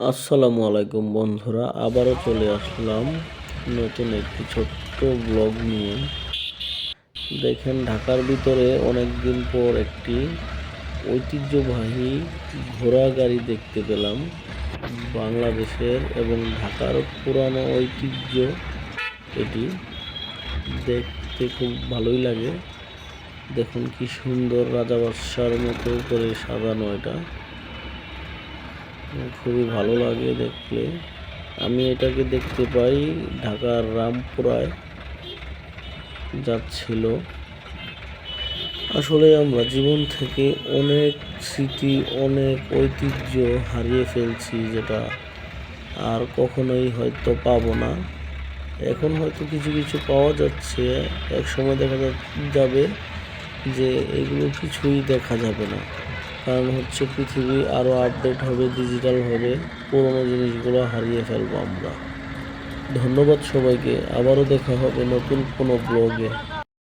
আসসালামু আলাইকুম, বন্ধুরা। আবারও চলে আসলাম নতুন একটি ছোট্ট ব্লগ নিয়ে। দেখেন, ঢাকার ভিতরে অনেক দিন পর একটি ঐতিহ্যবাহী ঘোড়া গাড়ি দেখতে পেলাম। বাংলাদেশের এবং ঢাকার পুরানো ঐতিহ্য এটি দেখতে খুব ভালোই লাগে। দেখুন কি সুন্দর রাজা বাদশার মতো করে সাজানো এটা। খুবই ভালো লাগে দেখলে। আমি এটাকে দেখতে পাই ঢাকার রামপুরায় যাচ্ছিল। আসলে আমরা জীবন থেকে অনেক স্মৃতি, অনেক ঐতিহ্য হারিয়ে ফেলছি যেটা আর কখনোই হয়তো পাবো না। এখন হয়তো কিছু কিছু পাওয়া যাচ্ছে। এক সময় দেখা যাবে যে এগুলো কিছুই দেখা যাবে না। কারণ হচ্ছে পৃথিবী আরও আপডেট হবে ডিজিটাল হবে। পুরনো জিনিসগুলো হারিয়ে ফেলব আমরা। ধন্যবাদ সবাইকে। আবারও দেখা হবে নতুন কোনো ব্লগে